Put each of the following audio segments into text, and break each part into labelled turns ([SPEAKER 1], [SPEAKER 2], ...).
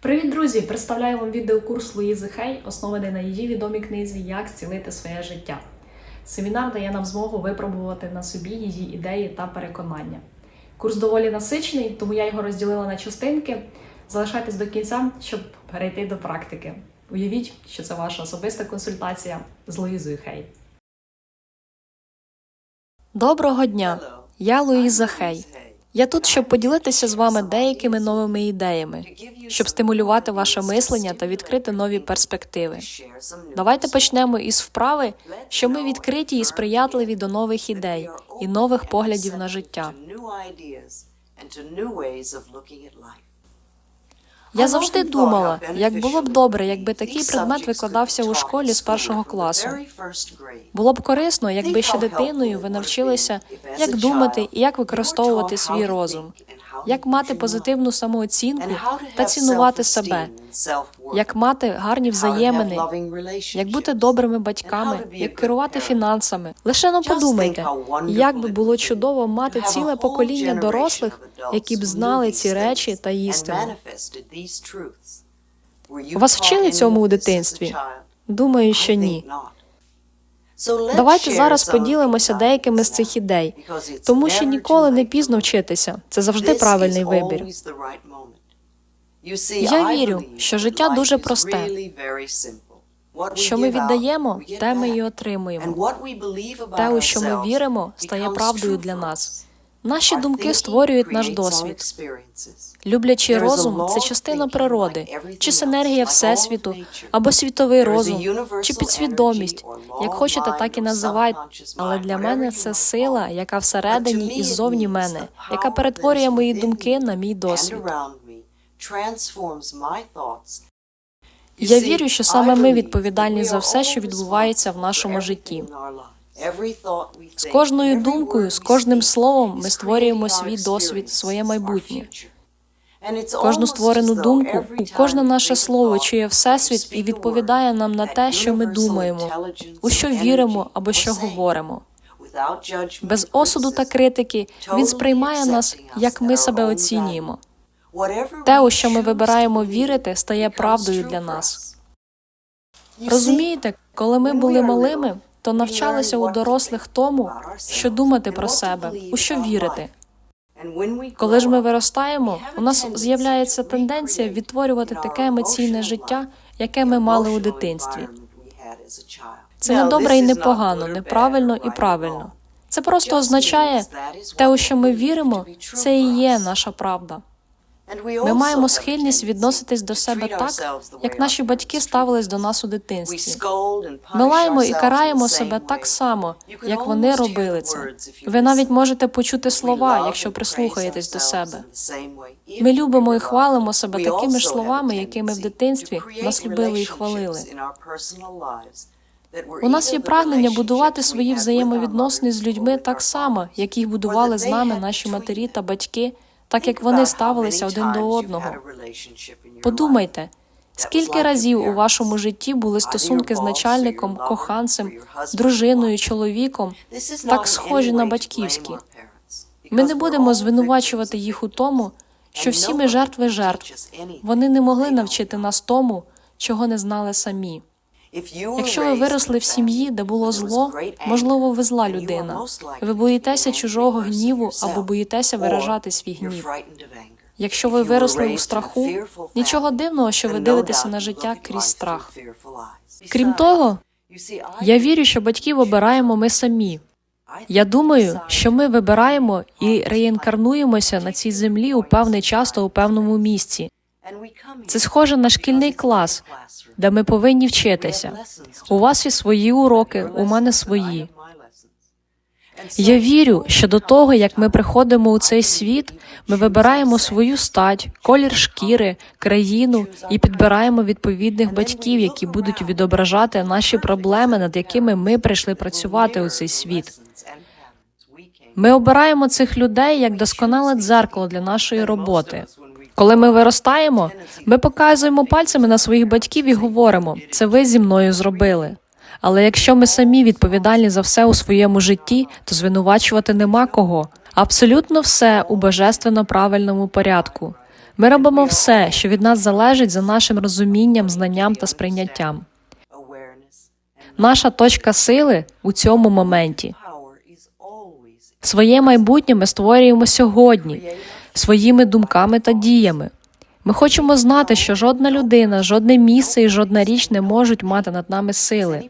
[SPEAKER 1] Привіт, друзі! Представляю вам відеокурс Луїзи Хей, оснований на її відомій книзі Як зцілити своє життя. Семінар дає нам змогу випробувати на собі її ідеї та переконання. Курс доволі насичений, тому я його розділила на частинки. Залишайтесь до кінця, щоб перейти до практики. Уявіть, що це ваша особиста консультація з Луїзою Хей. Доброго дня! Я Луїза Хей. Я тут, щоб поділитися з вами деякими новими ідеями, щоб стимулювати ваше мислення та відкрити нові перспективи. Давайте почнемо із вправи, що ми відкриті і сприятливі до нових ідей і нових поглядів на життя. Я завжди думала, як було б добре, якби такий предмет викладався у школі з першого класу. Було б корисно, якби ще дитиною ви навчилися, як думати і як використовувати свій розум, як мати позитивну самооцінку та цінувати себе, як мати гарні взаємини, як бути добрими батьками, як керувати фінансами. Лише ну подумайте, як би було чудово мати ціле покоління дорослих, які б знали ці речі та істину.
[SPEAKER 2] Вас вчили цьому у дитинстві?
[SPEAKER 1] Думаю, що ні. Давайте зараз поділимося деякими з цих ідей, тому що ніколи не пізно вчитися. Це завжди правильний вибір.
[SPEAKER 2] Я вірю, що життя дуже просте.
[SPEAKER 1] Що ми віддаємо, те ми і отримуємо. Те, у що ми віримо, стає правдою для нас. Наші думки створюють наш досвід. Люблячий розум це частина природи, чи синергія всесвіту, або світовий розум, чи підсвідомість, як хочете, так і називайте. Але для мене це сила, яка всередині і ззовні мене, яка перетворює мої думки на мій досвід. Я вірю, що саме ми відповідальні за все, що відбувається в нашому житті. З кожною думкою, з кожним словом ми створюємо свій досвід, своє майбутнє. Кожну створену думку, кожне наше слово чує всесвіт і відповідає нам на те, що ми думаємо, у що віримо або що говоримо. Без осуду та критики він сприймає нас, як ми себе оцінюємо. Те, у що ми вибираємо вірити, стає правдою для нас. Розумієте, коли ми були малими, то навчалися у дорослих тому, що думати про себе, у що вірити. Коли ж ми виростаємо, у нас з'являється тенденція відтворювати таке емоційне життя, яке ми мали у дитинстві. Це не добре і не погано, неправильно і правильно. Це просто означає те, у що ми віримо, це і є наша правда. Ми маємо схильність відноситись до себе так, як наші батьки ставились до нас у дитинстві. Ми лаємо і караємо себе так само, як вони робили це. Ви навіть можете почути слова, якщо прислухаєтесь до себе. Ми любимо і хвалимо себе такими ж словами, якими в дитинстві нас любили і хвалили. У нас є прагнення будувати свої взаємовідносини з людьми так само, як їх будували з нами наші матері та батьки, так як вони ставилися один до одного. Подумайте, скільки разів у вашому житті були стосунки з начальником, коханцем, дружиною, чоловіком, так схожі на батьківські. Ми не будемо звинувачувати їх у тому, що всі ми жертви жертв. Вони не могли навчити нас тому, чого не знали самі. Якщо ви виросли в сім'ї, де було зло, можливо, ви зла людина. Ви боїтеся чужого гніву або боїтеся виражати свій гнів. Якщо ви виросли у страху, нічого дивного, що ви дивитеся на життя крізь страх. Крім того, я вірю, що батьків обираємо ми самі. Я думаю, що ми вибираємо і реінкарнуємося на цій землі у певний час та у певному місці. Це схоже на шкільний клас, де ми повинні вчитися. У вас є свої уроки, у мене свої. Я вірю, що до того, як ми приходимо у цей світ, ми вибираємо свою стать, колір шкіри, країну і підбираємо відповідних батьків, які будуть відображати наші проблеми, над якими ми прийшли працювати у цей світ. Ми обираємо цих людей як досконале дзеркало для нашої роботи. Коли ми виростаємо, ми показуємо пальцями на своїх батьків і говоримо: це ви зі мною зробили. Але якщо ми самі відповідальні за все у своєму житті, то звинувачувати нема кого. Абсолютно все у божественно правильному порядку. Ми робимо все, що від нас залежить за нашим розумінням, знанням та сприйняттям. Наша точка сили у цьому моменті. Своє майбутнє ми створюємо сьогодні, своїми думками та діями. Ми хочемо знати, що жодна людина, жодне місце і жодна річ не можуть мати над нами сили.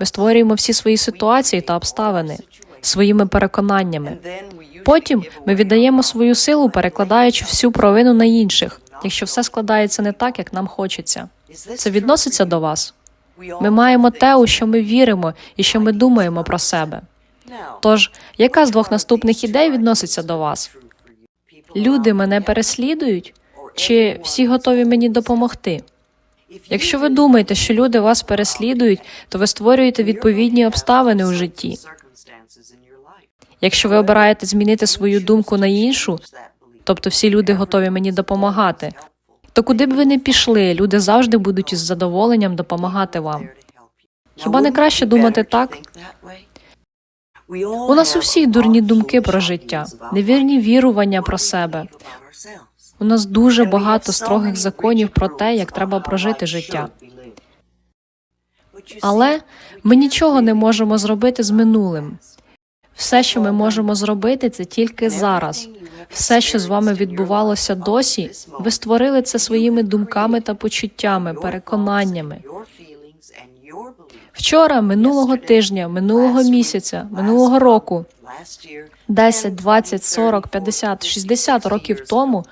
[SPEAKER 1] Ми створюємо всі свої ситуації та обставини своїми переконаннями. Потім ми віддаємо свою силу, перекладаючи всю провину на інших, якщо все складається не так, як нам хочеться. Це відноситься до вас. Ми маємо те, у що ми віримо і що ми думаємо про себе. Тож, яка з двох наступних ідей відноситься до вас? Люди мене переслідують, чи всі готові мені допомогти? Якщо ви думаєте, що люди вас переслідують, то ви створюєте відповідні обставини у житті. Якщо ви обираєте змінити свою думку на іншу, тобто всі люди готові мені допомагати, то куди б ви не пішли, люди завжди будуть із задоволенням допомагати вам.
[SPEAKER 3] Хіба не краще думати так?
[SPEAKER 1] У нас у всіх дурні думки про життя, невірні вірування про себе. У нас дуже багато строгих законів про те, як треба прожити життя. Але ми нічого не можемо зробити з минулим. Все, що ми можемо зробити, це тільки зараз. Все, що з вами відбувалося досі, ви створили це своїми думками та почуттями, переконаннями. Вчора, минулого тижня, минулого місяця, минулого року, 10, 20, 40, 50, 60 років тому.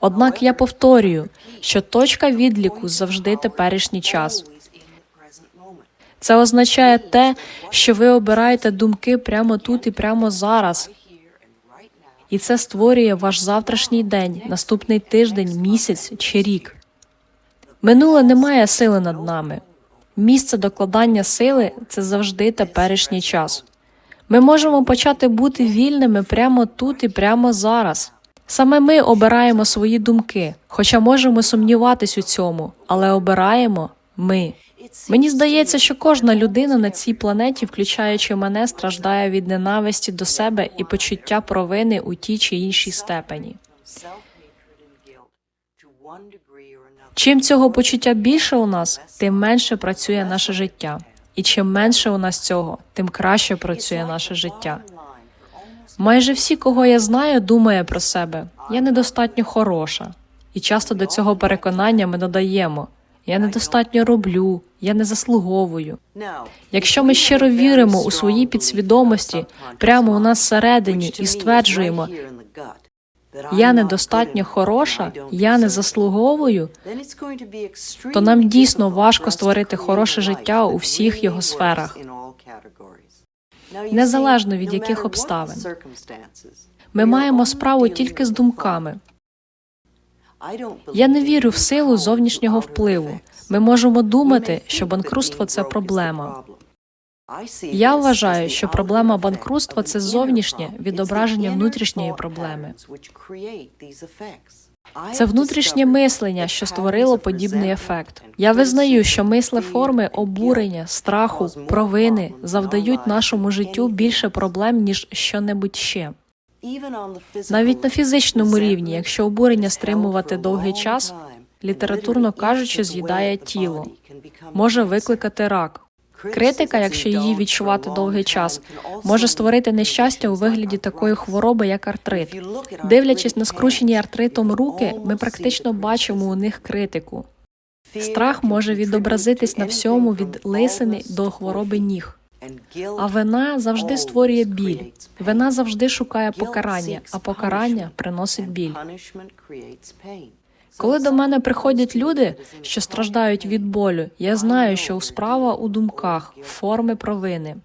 [SPEAKER 1] Однак я повторюю, що точка відліку завжди теперішній час. Це означає те, що ви обираєте думки прямо тут і прямо зараз. І це створює ваш завтрашній день, наступний тиждень, місяць чи рік. Минуле не має сили над нами. Місце докладання сили це завжди теперішній час. Ми можемо почати бути вільними прямо тут і прямо зараз. Саме ми обираємо свої думки, хоча можемо сумніватись у цьому, але обираємо ми. Мені здається, що кожна людина на цій планеті, включаючи мене, страждає від ненависті до себе і почуття провини у тій чи іншій степені. Чим цього почуття більше у нас, тим менше працює наше життя. І чим менше у нас цього, тим краще працює наше життя. Майже всі, кого я знаю, думає про себе. Я недостатньо хороша. І часто до цього переконання ми додаємо я недостатньо роблю, я не заслуговую.
[SPEAKER 3] Якщо ми щиро віримо у свої підсвідомості прямо у нас всередині і стверджуємо,
[SPEAKER 1] Я недостатньо хороша, я не заслуговую, то нам дійсно важко створити хороше життя у всіх його сферах.
[SPEAKER 3] незалежно від яких обставин.
[SPEAKER 1] Ми маємо справу тільки з думками. Я не вірю в силу зовнішнього впливу. Ми можемо думати, що банкрутство це проблема. Я вважаю, що проблема банкрутства це зовнішнє відображення внутрішньої проблеми. Це внутрішнє мислення, що створило подібний ефект. Я визнаю, що мисли форми обурення, страху, провини завдають нашому життю більше проблем ніж що-небудь ще. Навіть на фізичному рівні, якщо обурення стримувати довгий час, літературно кажучи, з'їдає тіло, може викликати рак. Критика, якщо її відчувати довгий час, може створити нещастя у вигляді такої хвороби, як артрит. Дивлячись на скручені артритом руки, ми практично бачимо у них критику. Страх може відобразитись на всьому від лисини до хвороби ніг. А вина завжди створює біль. Вина завжди шукає покарання, а покарання приносить біль. Коли до мене приходять люди, що страждають від болю, я знаю, що справа у думках, форми провини.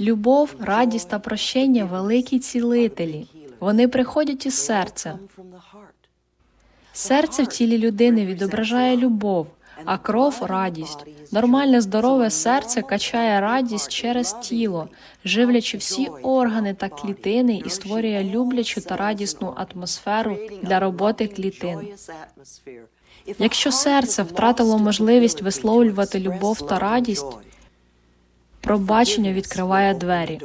[SPEAKER 1] Любов, радість та прощення великі цілителі. Вони приходять із серця. Серце в тілі людини відображає любов, а кров радість. Нормальне здорове серце качає радість через тіло, живлячи всі органи та клітини і створює люблячу та радісну атмосферу для роботи клітин. Якщо серце втратило можливість висловлювати любов та радість, пробачення відкриває двері.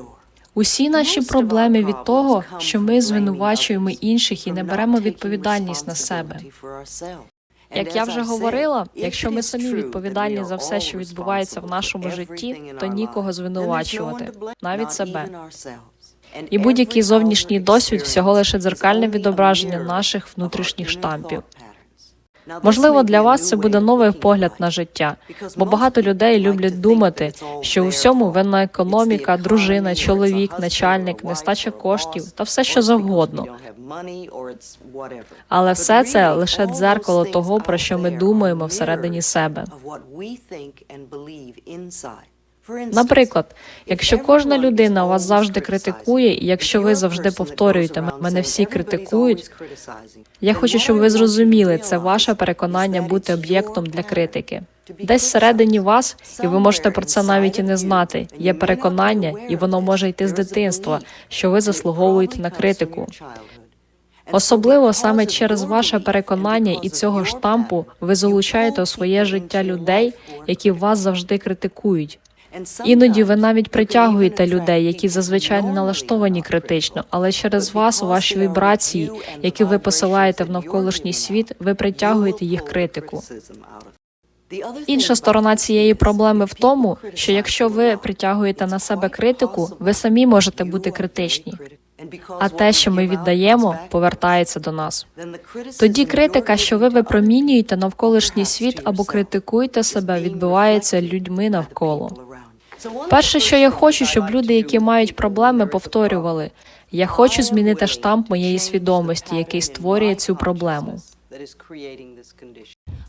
[SPEAKER 1] Усі наші проблеми від того, що ми звинувачуємо інших і не беремо відповідальність на себе. Як я вже говорила, якщо ми самі відповідальні за все, що відбувається в нашому житті, то нікого звинувачувати, навіть себе. І будь-який зовнішній досвід всього лише дзеркальне відображення наших внутрішніх штампів. Можливо, для вас це буде новий погляд на життя, бо багато людей люблять думати, що у всьому винна економіка, дружина, чоловік, начальник, нестача коштів та все, що завгодно. Але все це лише дзеркало того, про що ми думаємо всередині себе. Наприклад, якщо кожна людина вас завжди критикує, і якщо ви завжди повторюєте мене всі критикують, я хочу, щоб ви зрозуміли, це ваше переконання бути об'єктом для критики. Десь всередині вас, і ви можете про це навіть і не знати. Є переконання, і воно може йти з дитинства, що ви заслуговуєте на критику. Особливо саме через ваше переконання і цього штампу ви залучаєте у своє життя людей, які вас завжди критикують. Іноді ви навіть притягуєте людей, які зазвичай не налаштовані критично, але через вас, ваші вібрації, які ви посилаєте в навколишній світ, ви притягуєте їх критику. Інша сторона цієї проблеми в тому, що якщо ви притягуєте на себе критику, ви самі можете бути критичні. А те, що ми віддаємо, повертається до нас. Тоді критика, що ви випромінюєте навколишній світ або критикуєте себе, відбувається людьми навколо. Перше, що я хочу, щоб люди, які мають проблеми, повторювали: я хочу змінити штамп моєї свідомості, який створює цю проблему.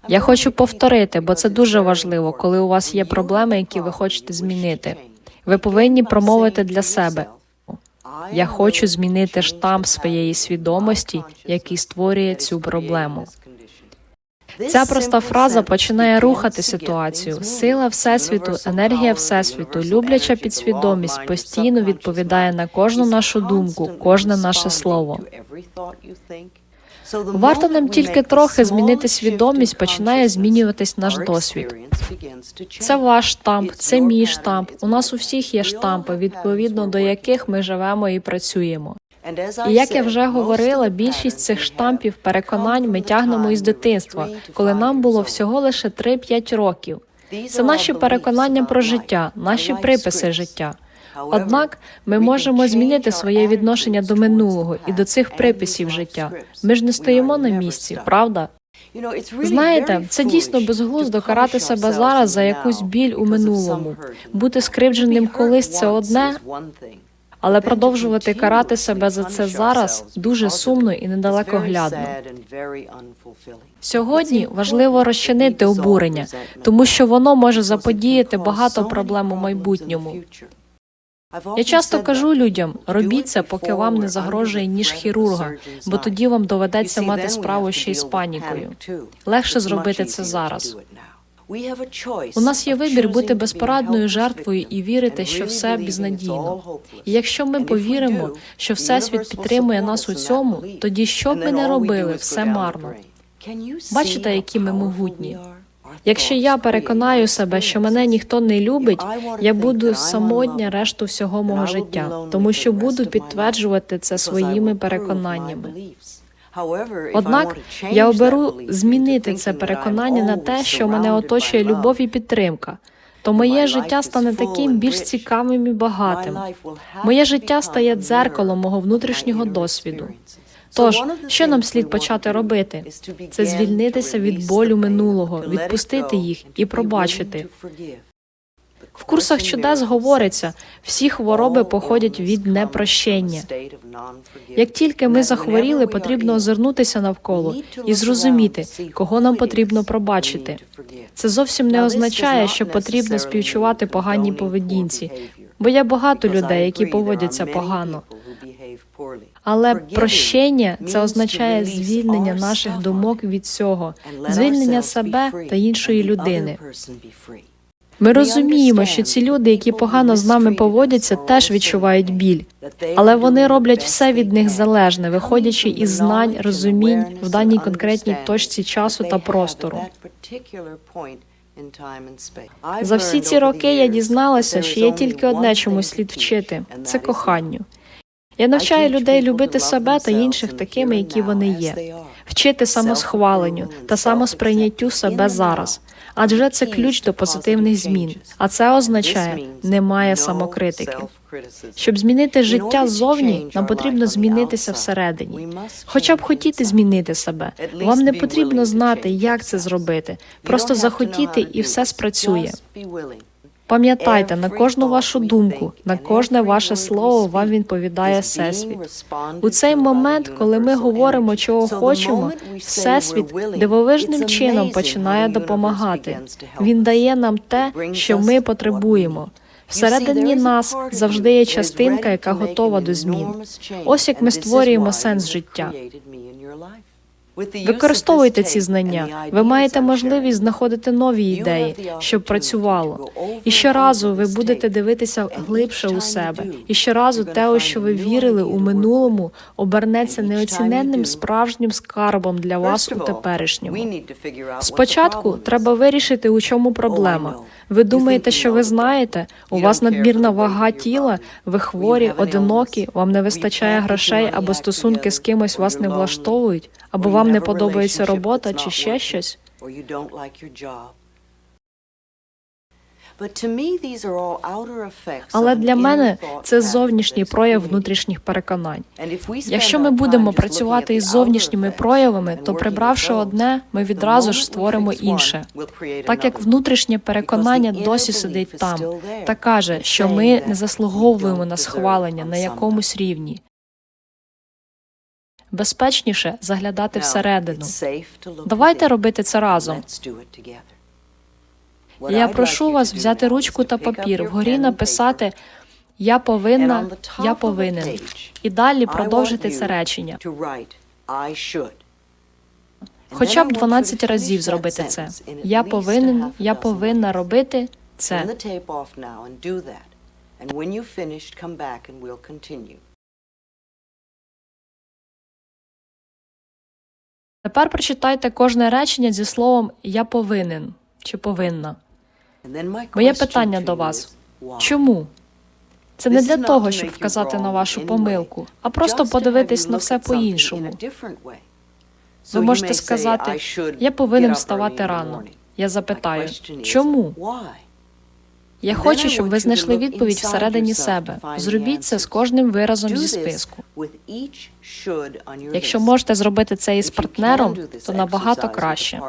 [SPEAKER 1] Я хочу повторити, бо це дуже важливо, коли у вас є проблеми, які ви хочете змінити. Ви повинні промовити для себе. Я хочу змінити штамп своєї свідомості, який створює цю проблему. Ця проста фраза починає рухати ситуацію. Сила всесвіту, енергія всесвіту, любляча підсвідомість постійно відповідає на кожну нашу думку, кожне наше слово. Варто нам тільки трохи змінити свідомість, починає змінюватись наш досвід. Це ваш штамп, це мій штамп. У нас у всіх є штампи, відповідно до яких ми живемо і працюємо. І як я вже говорила, більшість цих штампів переконань ми тягнемо із дитинства, коли нам було всього лише 3-5 років. Це наші переконання про життя, наші приписи життя. Однак ми можемо змінити своє відношення до минулого і до цих приписів життя. Ми ж не стоїмо на місці, правда? Знаєте, це дійсно безглуздо карати себе зараз за якусь біль у минулому. Бути скривдженим колись це одне, але продовжувати карати себе за це зараз дуже сумно і недалекоглядно. Сьогодні важливо розчинити обурення, тому що воно може заподіяти багато проблем у майбутньому. Я часто кажу людям: робіть це, поки вам не загрожує ніж хірурга, бо тоді вам доведеться мати справу ще й з панікою. Легше зробити це зараз. У нас є вибір бути безпорадною жертвою і вірити, що все безнадійно. І якщо ми повіримо, що всесвіт підтримує нас у цьому, тоді що б ми не робили, все марно. Бачите, які ми могутні. Якщо я переконаю себе, що мене ніхто не любить, я буду самотня решту всього мого життя, тому що буду підтверджувати це своїми переконаннями. Однак я оберу змінити це переконання на те, що мене оточує любов і підтримка. То моє життя стане таким більш цікавим і багатим. Моє життя стає дзеркалом мого внутрішнього досвіду. Тож, що нам слід почати робити? Це звільнитися від болю минулого, відпустити їх і пробачити. В курсах чудес говориться, всі хвороби походять від непрощення. Як тільки ми захворіли, потрібно озирнутися навколо і зрозуміти, кого нам потрібно пробачити. Це зовсім не означає, що потрібно співчувати поганій поведінці, бо є багато людей, які поводяться погано. Але прощення це означає звільнення наших думок від цього, звільнення себе та іншої людини. Ми розуміємо, що ці люди, які погано з нами поводяться, теж відчувають біль, але вони роблять все від них залежне, виходячи із знань, розумінь в даній конкретній точці часу та простору.
[SPEAKER 3] За всі ці роки я дізналася, що є тільки одне, чому слід вчити це коханню. Я навчаю людей любити себе та інших такими, які вони є, вчити самосхваленню та самосприйняттю себе зараз. Адже це ключ до позитивних змін. А це означає немає самокритики. Щоб змінити життя ззовні, нам потрібно змінитися всередині. Хоча б хотіти змінити себе. Вам не потрібно знати, як це зробити. Просто захотіти і все спрацює. Пам'ятайте, на кожну вашу думку, на кожне ваше слово вам відповідає Всесвіт. У цей момент, коли ми говоримо, чого хочемо, Всесвіт дивовижним чином починає допомагати. Він дає нам те, що ми потребуємо. Всередині нас завжди є частинка, яка готова до змін. Ось як ми створюємо сенс життя. Використовуйте ці знання. Ви маєте можливість знаходити нові ідеї, щоб працювало. І щоразу ви будете дивитися глибше у себе. І щоразу те, у що ви вірили у минулому, обернеться неоціненним справжнім скарбом для вас у теперішньому. Спочатку треба вирішити, у чому проблема. Ви думаєте, що ви знаєте? У вас надмірна вага тіла, ви хворі, одинокі, вам не вистачає грошей або стосунки з кимось вас не влаштовують, або вам не подобається робота чи ще щось. Але для мене це зовнішній прояв внутрішніх переконань. Якщо ми будемо працювати із зовнішніми проявами, то прибравши одне, ми відразу ж створимо інше. Так як внутрішнє переконання досі сидить там та каже, що ми не заслуговуємо на схвалення на якомусь рівні. Безпечніше заглядати всередину. Давайте робити це разом. Я прошу вас взяти ручку та папір, вгорі написати Я повинна, я повинен. І далі продовжити це речення. Хоча б 12 разів зробити це. Я повинен, я повинна робити це. Тепер прочитайте кожне речення зі словом Я повинен чи повинна. Моє питання до вас: чому? Це не для того, щоб вказати на вашу помилку, а просто подивитись на все по-іншому. Ви можете сказати, я повинен вставати рано. Я запитаю, чому? Я хочу, щоб ви знайшли відповідь всередині себе. Зробіть це з кожним виразом зі списку. Якщо можете зробити це із партнером, то набагато краще.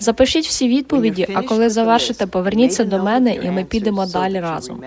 [SPEAKER 3] Запишіть всі відповіді, а коли завершите, поверніться до мене, і ми підемо далі разом.